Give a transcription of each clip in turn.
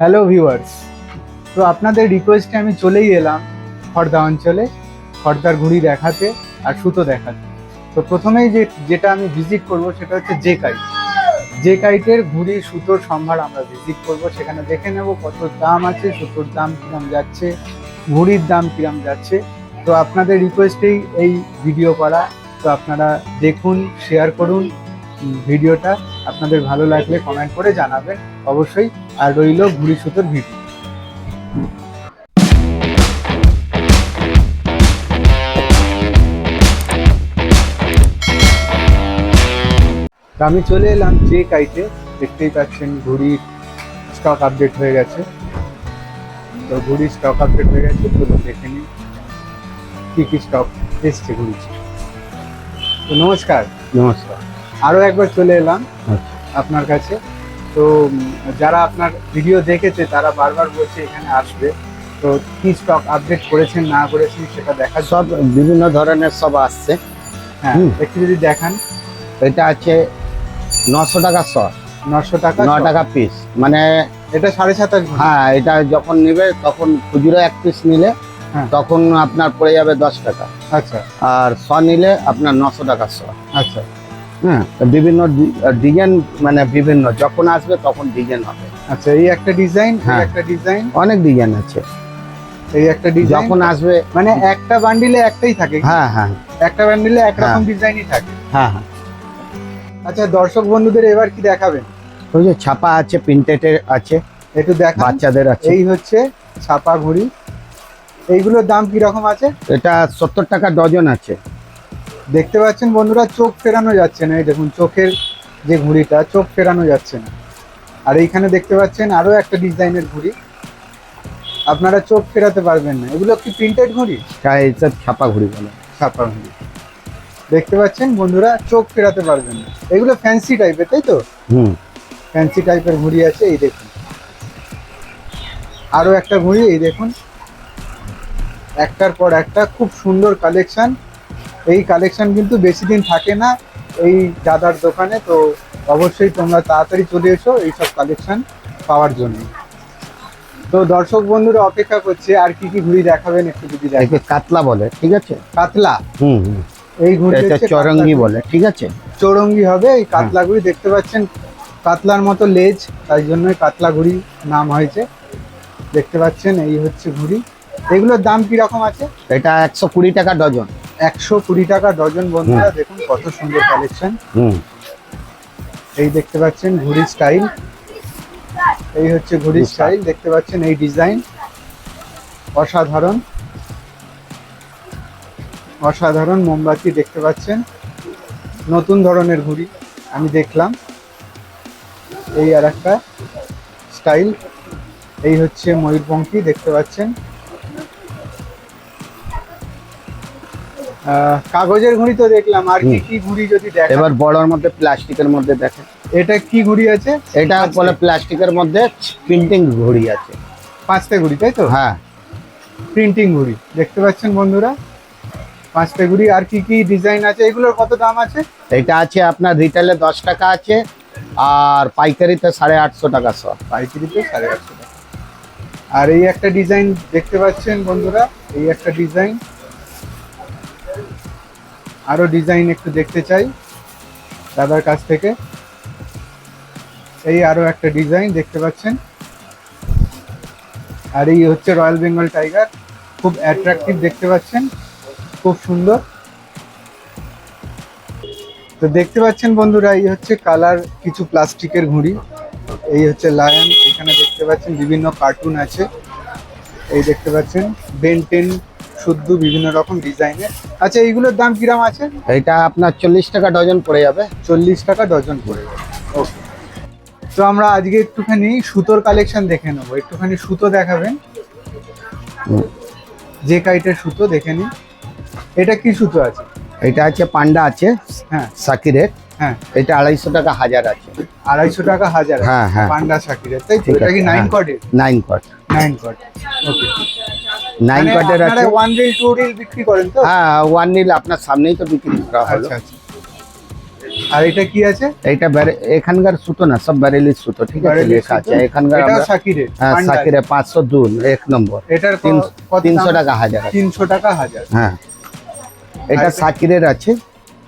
Hello viewers তো আপনাদের রিকোয়েস্টে আমি চলেই এলাম খড়দা অঞ্চলে খড়দার ঘুড়ি দেখাতে আর সুতো দেখাতে। তো প্রথমেই যে, যেটা আমি ভিজিট করব সেটা হচ্ছে জে কাইট জে কাইটের ঘুড়ি সুতোর সম্ভার আমরা ভিজিট করব। সেখানে দেখে নেব কত দাম আছে, সুতোর দাম কিরম যাচ্ছে ঘুড়ির দাম কিরম যাচ্ছে। তো আপনাদের রিকোয়েস্টেই এই ভিডিও করা। তো আপনারা দেখুন শেয়ার করুন ভিডিওটা আপনাদের ভালো লাগলে কমেন্ট করে জানাবেন। অবশ্যই আর রইল ঘুড়ি সুতোর ভিডিও আমি চলে এলাম যে কাইটে দেখতেই পাচ্ছেন ঘুড়ির স্টক আপডেট হয়ে গেছে। তো ঘুড়ির স্টক আপডেট হয়ে গেছে চলুন দেখে নিন কি কি স্টক এসছে ঘুড়ি তো নমস্কার। নমস্কার। আরও একবার চলে এলাম আচ্ছা। আপনার কাছে। তো যারা আপনার ভিডিও দেখেছে তারা বারবার বলছে এখানে আসবে। তো কি স্টক আপডেট করেছেন না করেছেন সেটা দেখার সব বিভিন্ন ধরনের সব আসছে। হ্যাঁ একটু যদি দেখান। এটা আছে নশো টাকা শ নশো টাকা ন টাকা পিস মানে এটা সাড়ে সাতাশ ঘণ্টা। হ্যাঁ এটা যখন নিবে তখন খুচরো এক পিস নিলে হ্যাঁ। তখন আপনার পড়ে যাবে দশ টাকা। আচ্ছা। আর শ নিলে আপনার নশো টাকা শ আচ্ছা। হ্যাঁ। বিভিন্ন ডিজাইন মানে বিভিন্ন যখন আসবে তখন ডিজাইন হবে। আচ্ছা এই একটা ডিজাইন হ্যাঁ। একটা ডিজাইন অনেক ডিজাইন আছে। এই একটা ডিজাইন যখন আসবে মানে একটা বান্ডিলে একটাই থাকে? হ্যাঁ হ্যাঁ। একটা বান্ডিলে একরকম হ্যাঁ। ডিজাইনই থাকে। হ্যাঁ হ্যাঁ। আচ্ছা দর্শক বন্ধুদের এবার কি দেখাবেন? ওই যে ছাপা আছে প্রিন্টেড আছে। একটু দেখান। বাচ্চাদের আছে। এই হচ্ছে ছাপা ঘুড়ি। এইগুলোর দাম কি রকম আছে? এটা সত্তর টাকা ডজন আছে। দেখতে পাচ্ছেন বন্ধুরা চোখ ফেরানো যাচ্ছে না। এই দেখুন চোখের যে ঘুড়িটা চোখ ফেরানো যাচ্ছে না। আর এইখানে দেখতে পাচ্ছেন আরও একটা ডিজাইনের ঘুড়ি। আপনারা চোখ ফেরাতে পারবেন না। এগুলো কি প্রিন্টেড ঘুড়ি? এইসব ছাপা ঘুড়ি বলে। ছাপা ঘুড়ি। দেখতে পাচ্ছেন বন্ধুরা চোখ ফেরাতে পারবেন না। এগুলো ফ্যান্সি টাইপের তাই তো? হুম। ফ্যান্সি টাইপের ঘুড়ি আছে এই দেখুন। আরও একটা ঘুড়ি এই দেখুন। একটার পর একটা খুব সুন্দর কালেকশন এই কালেকশন কিন্তু বেশি দিন থাকে না এই দাদার দোকানে তো অবশ্যই তোমরা তাড়াতাড়ি চলে এসো এইসব কালেকশন পাওয়ার জন্য। তো দর্শক বন্ধুরা অপেক্ষা করছে আর কি কি ঘুড়ি দেখাবেন একটু যদি একে কাতলা বলে ঠিক আছে? কাতলা? হুম এই ঘুড়ি চরঙ্গি বলে ঠিক আছে? চৌরঙ্গি হবে এই কাতলা ঘুড়ি দেখতে পাচ্ছেন কাতলার মতো লেজ তাই জন্যই কাতলা ঘুড়ি নাম হয়েছে। দেখতে পাচ্ছেন এই হচ্ছে ঘুড়ি। এগুলোর দাম কি রকম আছে? এটা একশো কুড়ি টাকা ডজন। একশো কুড়ি টাকা ডজন বন্ধুরা দেখুন কত সুন্দর কালেকশন এই দেখতে পাচ্ছেন ঘুড়ি স্টাইল এই হচ্ছে ঘুড়ি স্টাইল দেখতে পাচ্ছেন এই ডিজাইন অসাধারণ। অসাধারণ মোমবাতি দেখতে পাচ্ছেন। নতুন ধরনের ঘুড়ি আমি দেখলাম। এই আর একটা স্টাইল এই হচ্ছে ময়ূরপঙ্খী দেখতে পাচ্ছেন। কাগজের ঘুড়ি তো দেখলাম আর কি ঘুড়ি যদি দেখেন এবার বড়র মধ্যে প্লাস্টিকের মধ্যে দেখেন। এটা কি ঘুড়ি আছে? এটা। বলে প্লাস্টিকের মধ্যে প্রিন্টিং ঘুড়ি আছে। পাঁচটা ঘুড়ি তাই তো? হ্যাঁ। প্রিন্টিং ঘুড়ি দেখতে পাচ্ছেন বন্ধুরা? পাঁচটা ঘুড়ি আর কি কি ডিজাইন আছে? এগুলোর কত দাম আছে? এটা আছে আপনার রিটেলে দশ টাকা আছে আর পাইকারিতে সাড়ে আটশো টাকা সব পাইকারিতে সাড়ে আটশো টাকা। আর এই একটা ডিজাইন দেখতে পাচ্ছেন বন্ধুরা? এই একটা ডিজাইন আরও ডিজাইন একটু দেখতে চাই দাদার কাছ থেকে। এই আরও একটা ডিজাইন দেখতে পাচ্ছেন। আর এই হচ্ছে রয়্যাল বেঙ্গল টাইগার খুব অ্যাট্রাকটিভ দেখতে পাচ্ছেন, খুব সুন্দর। তো দেখতে পাচ্ছেন বন্ধুরা, এই হচ্ছে কালার কিছু প্লাস্টিকের ঘুড়ি, এই হচ্ছে লায়ন এখানে দেখতে পাচ্ছেন বিভিন্ন কার্টুন আছে। এই দেখতে পাচ্ছেন বেন টেন শুদ্ধ বিভিন্ন রকম ডিজাইনের। আচ্ছা এইগুলোর দাম কিরাম আছে? এটা আপনার চল্লিশ টাকা ডজন পড়ে যাবে। চল্লিশ টাকা ডজন পড়ে যাবে। ওকে তো আমরা আজকে একটুখানি সুতোর কালেকশন দেখে নেব। একটুখানি সুতো দেখাবেন। যে কাইটের সুতো দেখে নিন। এটা কি সুতো আছে? এটা আছে পান্ডা আছে। হ্যাঁ। সাকিরের। হ্যাঁ। এটা আড়াইশো টাকা হাজার আছে। আড়াইশো টাকা হাজার হ্যাঁ, হ্যাঁ। পান্ডা শাকিরের তাই তো? এটা কি নাইন। কটের নাইন কট নাইন কট ওকে নাইন কটের আছে। ওয়ান রিল টু রিল বিক্রি করেন তো? হ্যাঁ ওয়ান নীল আপনার সামনেই তো বিক্রি করা হলো। আচ্ছা আচ্ছা। আর এটা কি আছে? ব্যারে- এখানকার সুতো না সব ব্যারেলির সুতো ঠিক আছে লেখা আছে। এখানকার আমরা- সাকিরের হ্যাঁ সাকিরে পাঁচশো দুন এক নম্বর। এটার ক- তিন- কত তিনশো দাম? টাকা হাজার। আছে। তিনশো টাকা হাজার। হ্যাঁ। এটা সাকিরের আছে।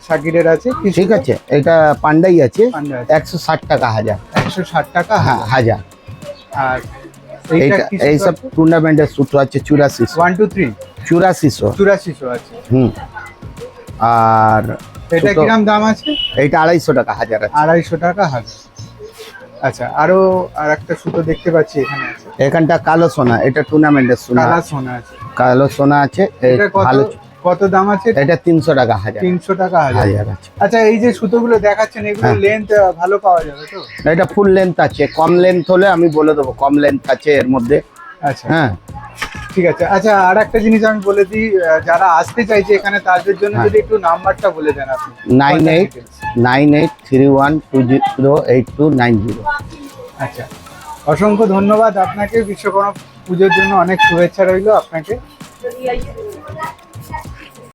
সাকিরের আছে ঠিক আছে এটা পান্ডাই আছে। পান্ডা আছে। একশো ষাট টাকা হাজার। একশো ষাট টাকা হ্যাঁ হাজার। আর এইটা এইসব টুর্নামেন্টের সূত্র আছে চুরাশিশো ওয়ান টু থ্রি চুরাশিশো চুরাশিশো আছে। হুম। আর এটা কীরকম কিরাম দাম আছে? এইটা আড়াইশো টাকা হাজার আছে। আড়াইশো টাকা হাজার। আচ্ছা আরও আর একটা সুতো দেখতে পাচ্ছি এখানে আছে। এখানটা কালো সোনা এটা টুর্নামেন্টের সোনা। কালো সোনা আছে। কালো সোনা আছে ভালো কত দাম আছে? এটা তিনশো টাকা হাজার। তিনশো টাকা হাজার। আচ্ছা এই যে সুতোগুলো দেখাচ্ছেন এগুলো হ্যাঁ। লেন্থ ভালো পাওয়া যাবে তো? এটা ফুল লেন্থ আছে। কম লেন্থ হলে আমি বলে দেবো কম লেন্থ আছে এর মধ্যে। আচ্ছা। হ্যাঁ। ঠিক আছে। আচ্ছা আর একটা জিনিস আমি বলে দিই যারা আসতে চাইছে এখানে তাদের জন্য হ্যাঁ। যদি একটু নাম্বারটা বলে দেন আপনি। Nine eight nine eight three one two zero eight two nine zero আচ্ছা। অসংখ্য ধন্যবাদ আপনাকে। বিশ্বকর্মা পুজোর জন্য অনেক শুভেচ্ছা রইল আপনাকে।